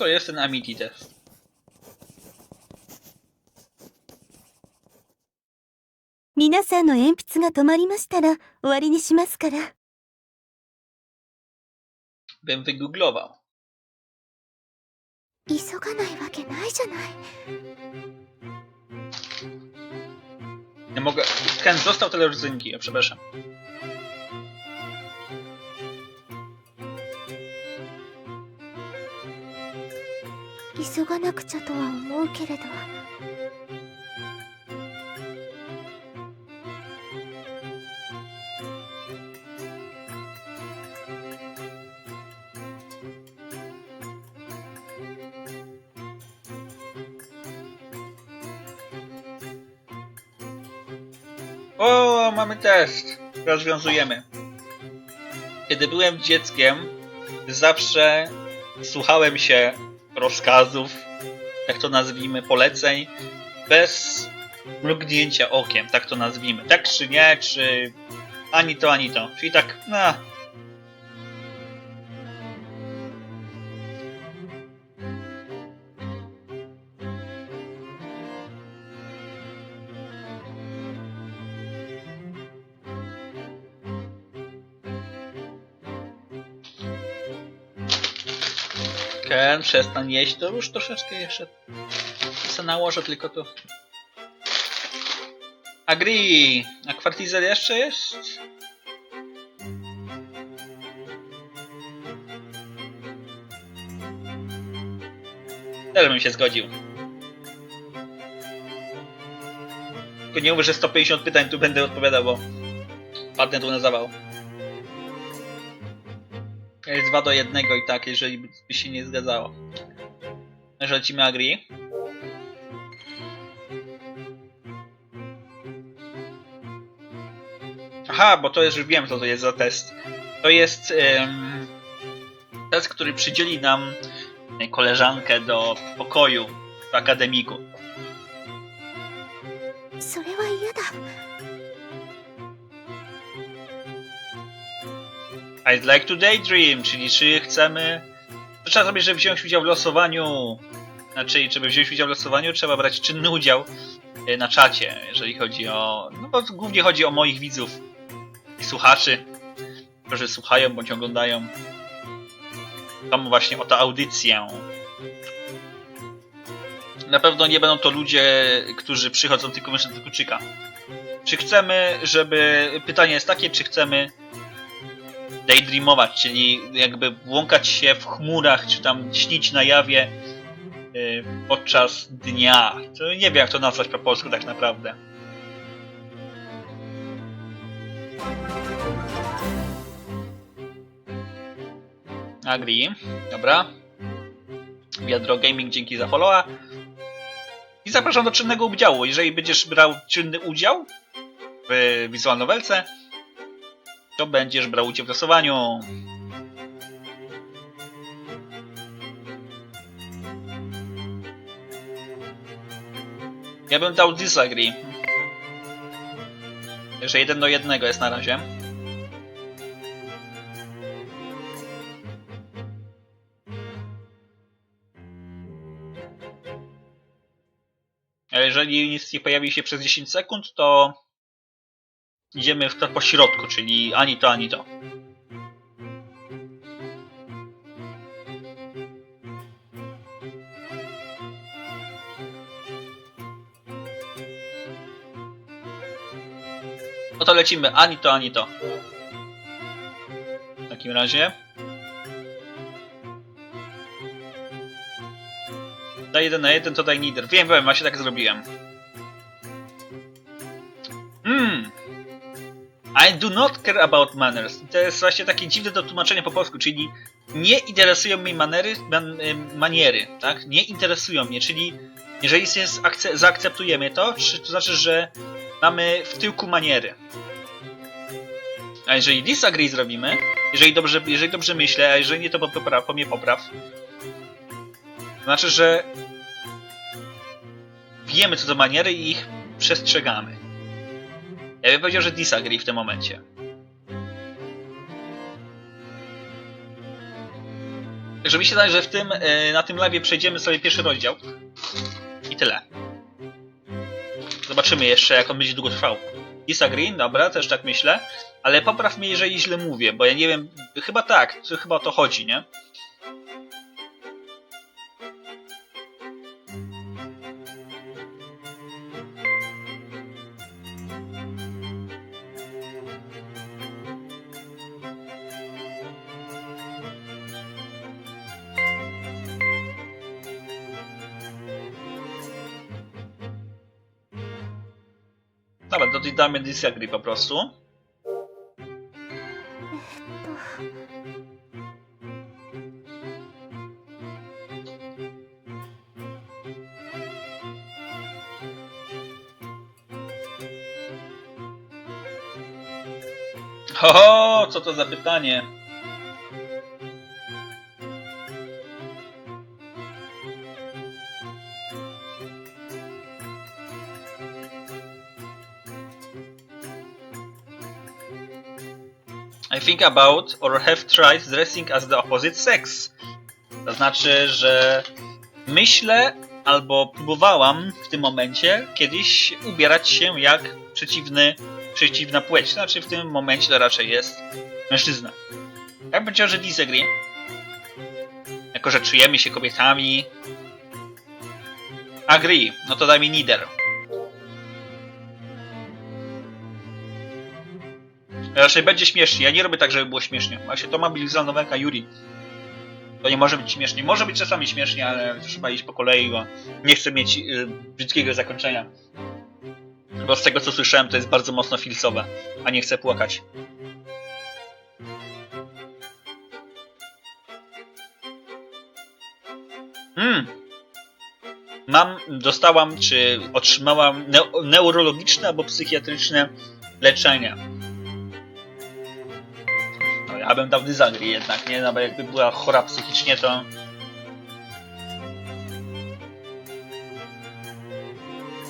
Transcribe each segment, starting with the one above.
to jest ten Amity test. 皆さんの鉛筆が止まりましたら終わりにしますから。 Bym wygooglował. 急がないわけないじゃない。 Nie mogę. Ken został tyle rodzynki, ja przepraszam. 急がなくちゃとは思うけれど。 O, mamy test. Rozwiązujemy. Kiedy byłem dzieckiem, zawsze słuchałem się rozkazów, tak to nazwijmy, poleceń, bez mrugnięcia okiem, tak to nazwijmy. Tak czy nie, czy ani to, ani to. Czyli tak, no. Ken, przestań jeść, to już troszeczkę jeszcze se nałożę tylko to. Agri! A kwartizer jeszcze jest? Też bym się zgodził. Tylko nie mówię, że 150 pytań tu będę odpowiadał, bo padnę tu na zawał. Jest 2 do 1 i tak, jeżeli by się nie zgadzało. Że lecimy Agri. Aha, bo to już wiem co to jest za test. To jest em, test, który przydzieli nam koleżankę do pokoju w akademiku. I'd like to daydream, czyli czy chcemy... Trzeba sobie, żeby wziąć udział w losowaniu. Znaczy, żeby wziąć udział w losowaniu, trzeba brać czynny udział e, na czacie, jeżeli chodzi o... No bo głównie chodzi o moich widzów i słuchaczy, którzy słuchają bądź oglądają tam właśnie o tę audycję. Na pewno nie będą to ludzie, którzy przychodzą tylko wyłącznie do kluczyka. Czy chcemy, żeby... Pytanie jest takie, czy chcemy daydreamować, czyli jakby błąkać się w chmurach, czy tam śnić na jawie y, podczas dnia. To nie wiem, jak to nazwać po polsku tak naprawdę. Agri, dobra. Wiadro Gaming, dzięki za followa. I zapraszam do czynnego udziału. Jeżeli będziesz brał czynny udział w Visual Novelce, będziesz brał udział w losowaniu. Ja bym dał disagree. Że jeden do jednego jest na razie. Jeżeli nic nie pojawi się przez 10 sekund, to idziemy w po środku, czyli ani to, ani to. No to lecimy ani to, ani to. W takim razie. Daj jeden na jeden, to daj neither. Wiem, wiem, właśnie tak zrobiłem. Hmm. I do not care about manners. To jest właśnie takie dziwne do tłumaczenia po polsku, czyli nie interesują mnie manery, man, maniery, tak? Nie interesują mnie, czyli jeżeli zakce- zaakceptujemy to, czy to znaczy, że mamy w tyłku maniery. A jeżeli disagree zrobimy, jeżeli dobrze, jeżeli dobrze myślę, a jeżeli nie, to popraw, po mnie popraw. To znaczy, że wiemy co to maniery i ich przestrzegamy. Ja bym powiedział, że disagree w tym momencie. Że mi się wydaje, że w tym, e, na tym live przejdziemy sobie pierwszy rozdział. I tyle. Zobaczymy jeszcze, jak on będzie długo trwał. Disagree, dobra, też tak myślę. Ale popraw mnie, jeżeli źle mówię, bo ja nie wiem, chyba tak, chyba o to chodzi, nie? Damy disagree po prostu. ほほー、co to za pytanie? Think about or have tried dressing as the opposite sex. To znaczy, że myślę albo próbowałam w tym momencie kiedyś ubierać się jak przeciwny, przeciwna płeć. Znaczy w tym momencie to raczej jest mężczyzna. Ja bym powiedział, że disagree. Jako, że czujemy się kobietami. Agree. No to daj mi neither. Raczej będzie śmiesznie. Ja nie robię tak, żeby było śmiesznie. Właśnie to ma Blizzard Nowenka Yuri. To nie może być śmiesznie. Może być czasami śmiesznie, ale trzeba iść po kolei, bo nie chcę mieć y, brzydkiego zakończenia. Bo z tego co słyszałem, to jest bardzo mocno filsowe, a nie chcę płakać. Hmm. Mam, dostałam, czy otrzymałam neo- neurologiczne albo psychiatryczne leczenie. Ja bym dał jednak, nie? No bo jakby była chora psychicznie, to...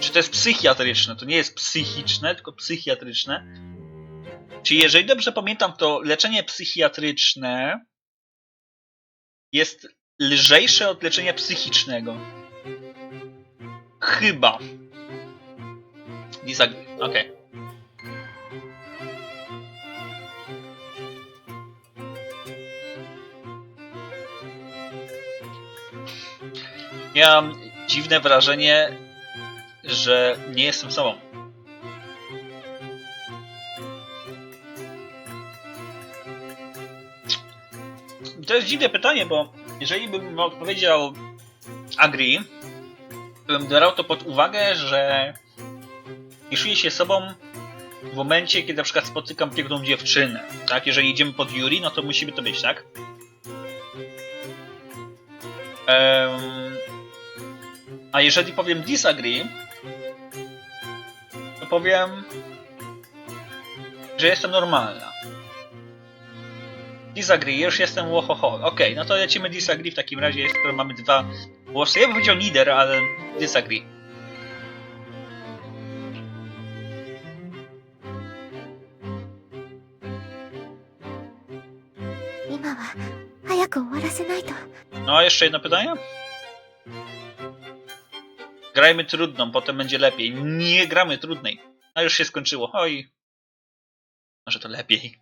Czy to jest psychiatryczne? To nie jest psychiczne, tylko psychiatryczne. Czyli jeżeli dobrze pamiętam, to leczenie psychiatryczne jest lżejsze od leczenia psychicznego. Chyba. Disagree. Okej. Miałam dziwne wrażenie, że nie jestem sobą. To jest dziwne pytanie, bo jeżeli bym odpowiedział agree, bym brał to pod uwagę, że czuję się sobą w momencie, kiedy na przykład spotykam piękną dziewczynę. Tak? Jeżeli idziemy pod Yuri, no to musimy to być, tak? A jeżeli powiem disagree, to powiem, że jestem normalna. Disagree, już jestem łohoho. Okej, okay, no to lecimy disagree w takim razie, skoro mamy dwa głosy. Ja bym powiedział lider, ale disagree. No, jeszcze jedno pytanie? Grajmy trudną, potem będzie lepiej. Nie gramy trudnej. A już się skończyło. Oj. Może to lepiej.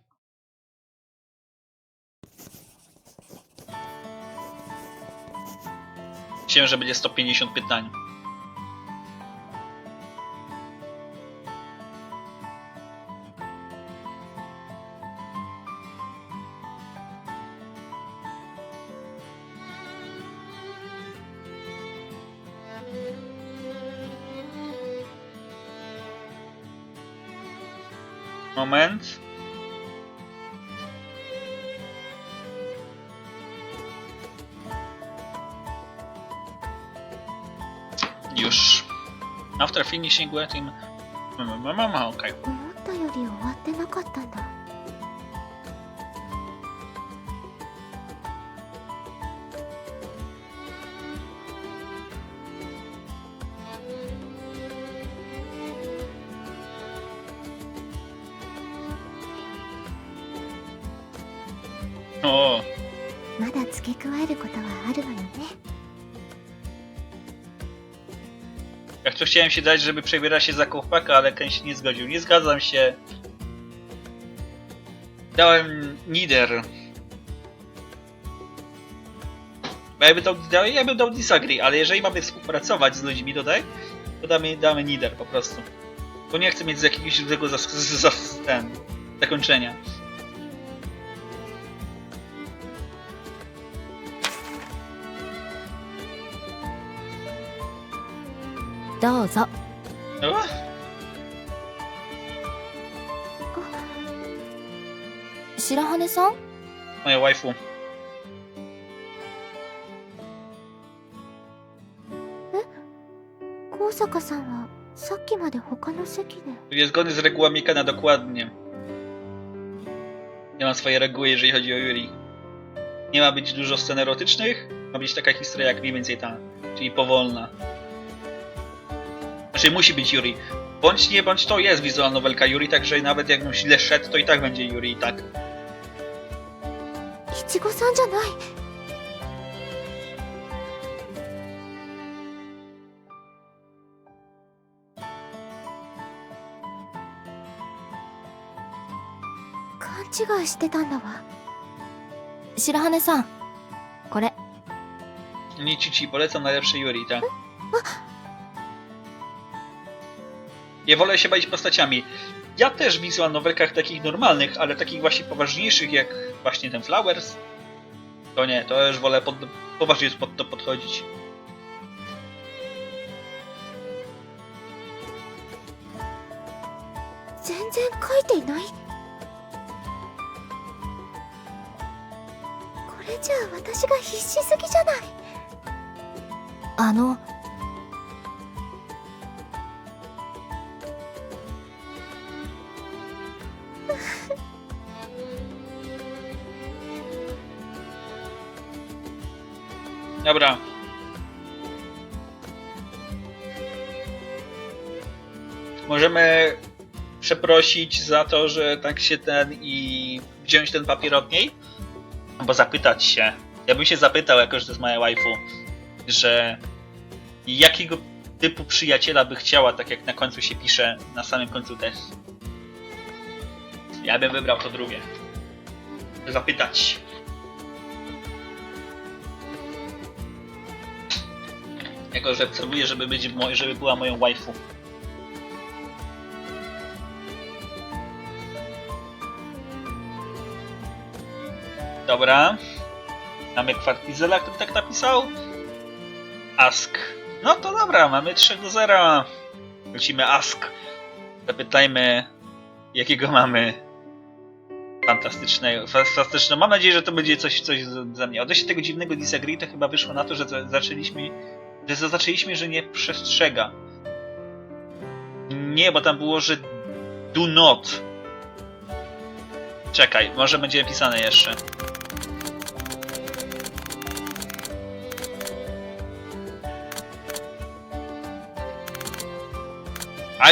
Myślałem, że będzie 150 pytań. Już. After finishing waiting... Mama, okej. 思ったより終わってなかったんだ chciałem się dać, żeby przebiera się za chłopaka, ale Ken się nie zgodził. Nie zgadzam się. Dałem Nider. Bo ja bym dał, ja bym dał Disagree, ale jeżeli mamy współpracować z ludźmi tutaj, to damy, damy Nider po prostu. Bo nie chcę mieć z jakiegoś złego zakończenia. どうぞ O, 白羽さん moja waifu. 高坂さんはさっきまで他の席で Jest zgodny z regułami Kana dokładnie. Ja mam swoje reguły, jeżeli chodzi o Yuri. Nie ma być dużo scen erotycznych, ma być taka historia jak mniej więcej ta, czyli powolna. Znaczy musi być Yuri. Bądź nie, bądź to jest wizualna nowelka Yuri, także nawet jakbym źle szedł, to i tak będzie Yuri i tak. いちごさんじゃない 勘違いしてたんだわ白羽さんこれ Nie ci ci polecam najlepsze Yuri, tak? nie wolę się bawić postaciami. Ja też w wizual nowelkach takich normalnych, ale takich właśnie poważniejszych jak właśnie ten Flowers. To nie, to już wolę pod, poważnie pod to podchodzić. 全然 Dobra. Możemy przeprosić za to, że tak się ten i wziąć ten papier od niej? Albo zapytać się. Ja bym się zapytał, jako że to jest moja waifu, że jakiego typu przyjaciela by chciała, tak jak na końcu się pisze, na samym końcu też. Ja bym wybrał to drugie. Zapytać. Jako, że celuję, żeby, być, mo- żeby była moją waifu. Dobra. Mamy Kwartizela, który tak napisał. Ask. No to dobra, mamy 3 do 0. Lecimy Ask. Zapytajmy, jakiego mamy fantastycznego. Fantastyczne. Mam nadzieję, że to będzie coś, coś ze mnie. Odejście tego dziwnego disagree to chyba wyszło na to, że za- zaczęliśmy, że zaznaczyliśmy, że nie przestrzega. Nie, bo tam było, że do not. Czekaj, może będzie pisane jeszcze.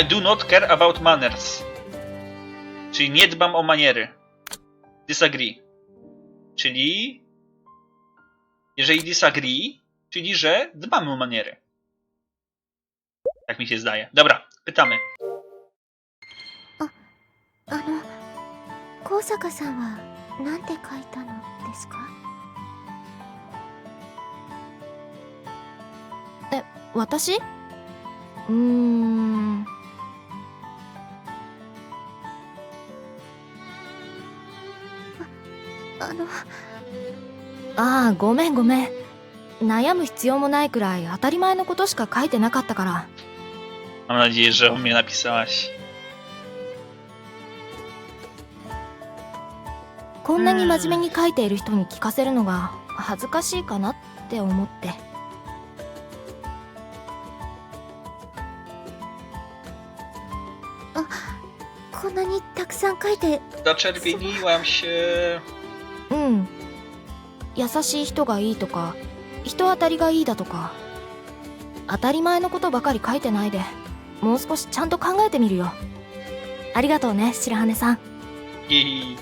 I do not care about manners. Czyli nie dbam o maniery. Disagree. Czyli. Jeżeli disagree, czyli że dbamy o maniery. Tak mi się zdaje. Dobra, pytamy. あの高坂さんは何て書いたのですか私うーんあのああごめんごめん 悩む必要もないくらい当たり前のことしか書いてなかったから Mam nadzieję, że mnie napisałaś. こんなに真面目に書いている人に聞かせるのが恥ずかしいかなって思ってこんなにたくさん書いて Zaczerwieniłam się. うん優しい人がいいとか人当たりがいいだとか。当たり前のことばかり書いてないで。もう少しちゃんと考えてみるよ。ありがとうね白羽さん。いい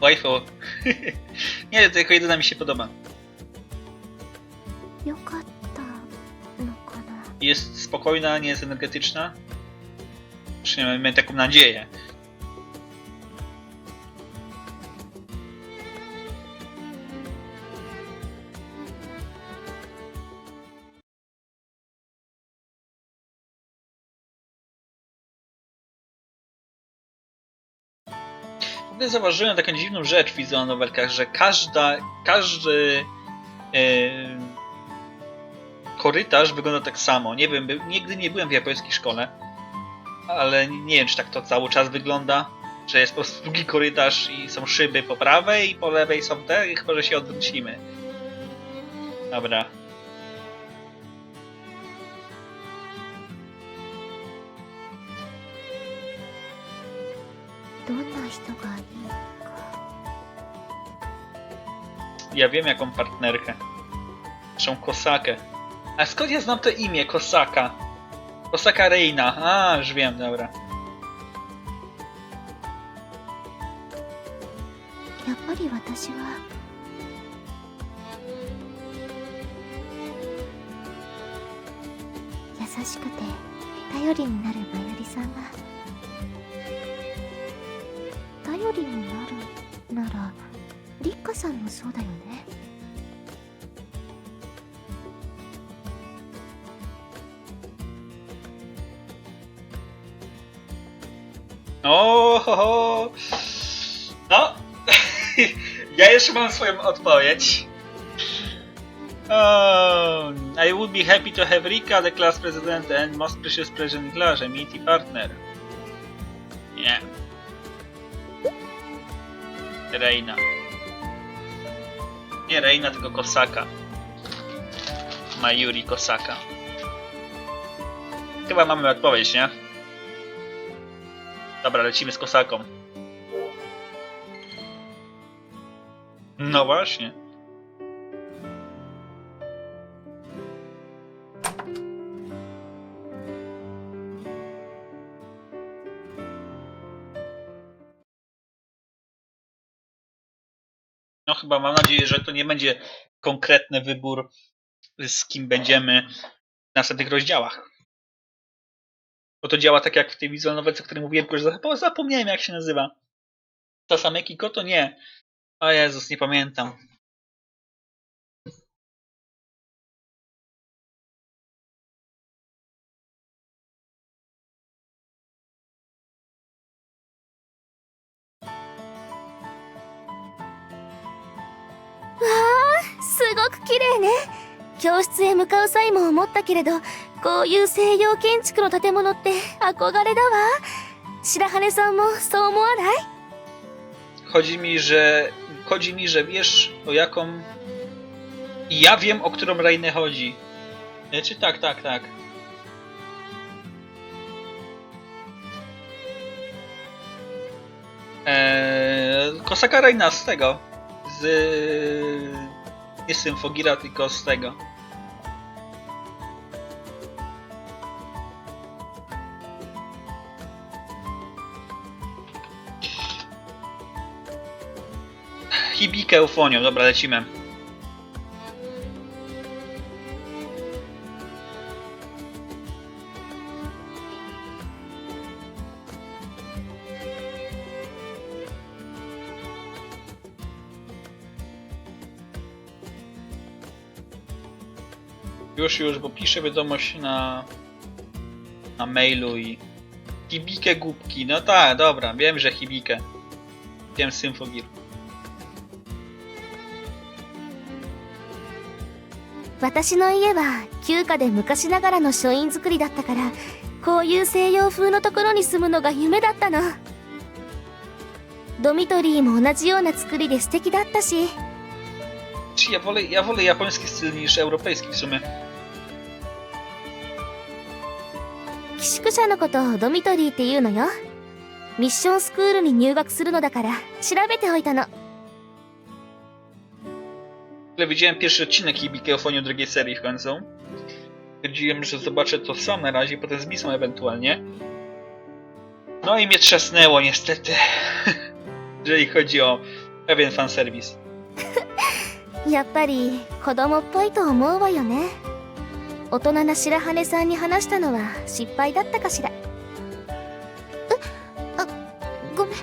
ワイフォーやだぜクイズナミシップドマンよかったのかな。jest spokojna. Ogóle zauważyłem taką dziwną rzecz w wizualnych nowelkach, że każda, każdy e, korytarz wygląda tak samo. Nie wiem, by, nigdy nie byłem w japońskiej szkole, ale nie wiem, czy tak to cały czas wygląda. Że jest po prostu długi korytarz i są szyby po prawej i po lewej są te, chyba że się odwrócimy. Dobra. どんな人がいいか Ja wiem jaką partnerkę. Naszą Kosakę. A skąd ja znam to imię Kosaka? Kosaka Reina. A, już wiem, dobra. やっぱり私は優しくて頼りになるまゆりさんが りになるならりっかさんもそうだよね O, ho, ho. No. ja jeszcze mam swoją odpowiedź. Oh, I would be happy to have Rika, the class president and most precious present in class, a meaty partner. Nie. Reina. Nie Reina, tylko Kosaka. Mayuri Kosaka. Chyba mamy odpowiedź, nie? Dobra, lecimy z kosaką. No właśnie. Chyba mam nadzieję, że to nie będzie konkretny wybór, z kim będziemy w następnych rozdziałach. Bo to działa tak jak w tej wizualnowelce, o której mówiłem, tylko że zap- zapomniałem jak się nazywa. Tasameki Koto? Nie. O Jezus, nie pamiętam. "ごく綺麗ね教室へ向かう際も思ったけれどこういう西洋建築の建物って憧れだわ白羽さんもそう思わない Chodzi mi, że. Chodzi mi, że wiesz o jaką. I ja wiem, o którą Reinę chodzi. E, Czy tak, tak, tak. Eee, Kosaka Reina z tego. Z. Nie z tylko z tego. Hibike Eufonią, dobra, lecimy. Już, już, bo piszę wiadomość na, na mailu i... Hibike głupki, no tak, dobra, wiem, że Hibike. Wiem Symfogir. 私の家は旧家で昔ながらの書院造りだったからこういう西洋風のところに住むのが夢だったのドミトリーも同じような作りで素敵だったし Czy ja wolę, ja wolę japoński styl niż europejski w sumie. 寄宿舎のことをドミトリーっていうのよミッションスクールに入学するのだから調べておいたの Ale widziałem pierwszy odcinek Hibike Eufonii drugiej serii w końcu. Stwierdziłem, że zobaczę to sam na razie, potem z Misą ewentualnie. No i mnie trzasnęło niestety. Jeżeli chodzi o Pewien fanserwis. やっぱり子供っぽいと思うわよね大人な白羽さんに話したのは失敗だったかしら？ごめん。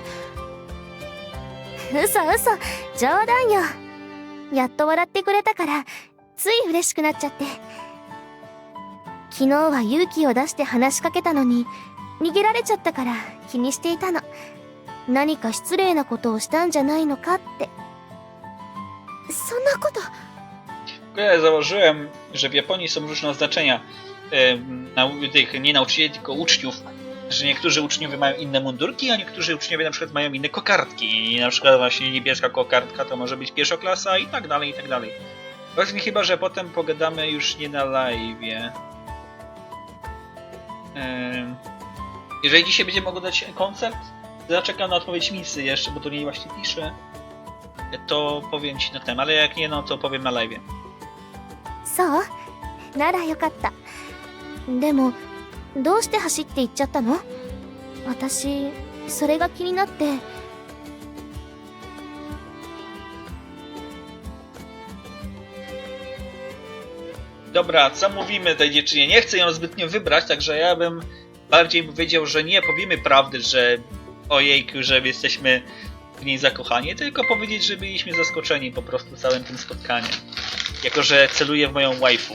嘘嘘。冗談よ。やっと笑ってくれたからつい嬉しくなっちゃって。昨日は勇気を出して話しかけたのに逃げられちゃったから気にしていたの。何か失礼なことをしたんじゃないのかって。そんなこと Ja założyłem, że w Japonii są różne nau tych nie nauczycieli, tylko uczniów. Że niektórzy uczniowie mają inne mundurki, a niektórzy uczniowie na przykład mają inne kokardki. I na przykład właśnie niebieska kokardka to może być pierwszoklasa i tak dalej, i tak dalej. Mi chyba, że potem pogadamy już nie na live'ie. Jeżeli dzisiaj będziemy oglądać koncert, zaczekam na odpowiedź Misy jeszcze, bo to nie właśnie pisze. To powiem ci na temat, ale jak nie, no to powiem na live'ie. そうならよかったでもどうして走って行っちゃったの私それが気になって Dobra, co mówimy tej dziewczynie? Nie chcę ją zbytnio wybrać, także ja bym bardziej powiedział, że nie powiemy prawdy, że ojejku, że jesteśmy w niej zakochani, tylko powiedzieć, że byliśmy zaskoczeni po prostu całym tym spotkaniem. Jako, że celuje w moją waifu.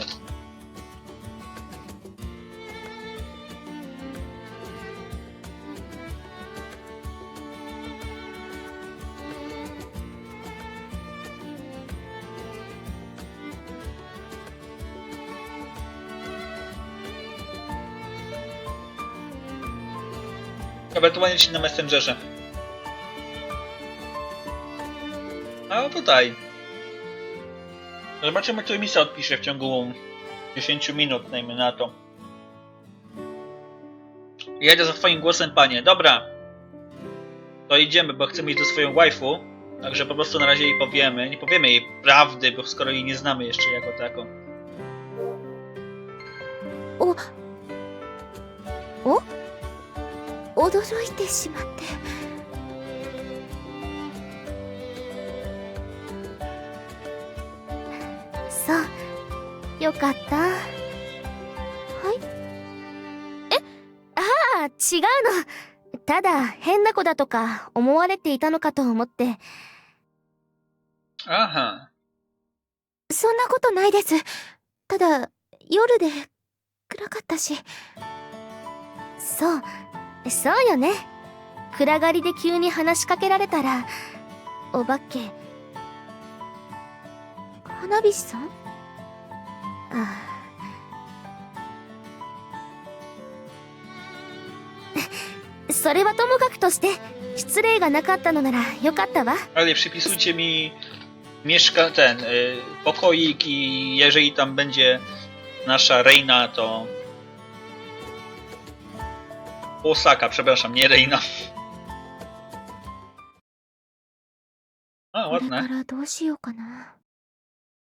Ewentualnie ci na Messengerze. A no tutaj. Zobaczymy, co Misa odpisze w ciągu 10 minut, dajmy na to. Jedę za twoim głosem, panie. Dobra. To idziemy, bo chcemy iść do swojej waifu. Także po prostu na razie jej powiemy. Nie powiemy jej prawdy, bo skoro jej nie znamy jeszcze jako taką. 驚いてしまって よかった。はい。えああ違うの。ただ変な子だとか思われていたのかと思って。Aha. そんなことないです。ただ夜で暗かったし。そう。そうよね。暗がりで急に話しかけられたらお化け。花火師さん？ああ それはともかくとして失礼がなかったのならよかったわ Ale przypisujcie mi mieszka ten y, pokoik i jeżeli tam będzie nasza Reina, to Osaka, przepraszam, nie Reina. A, これか ładne. らどうしようかな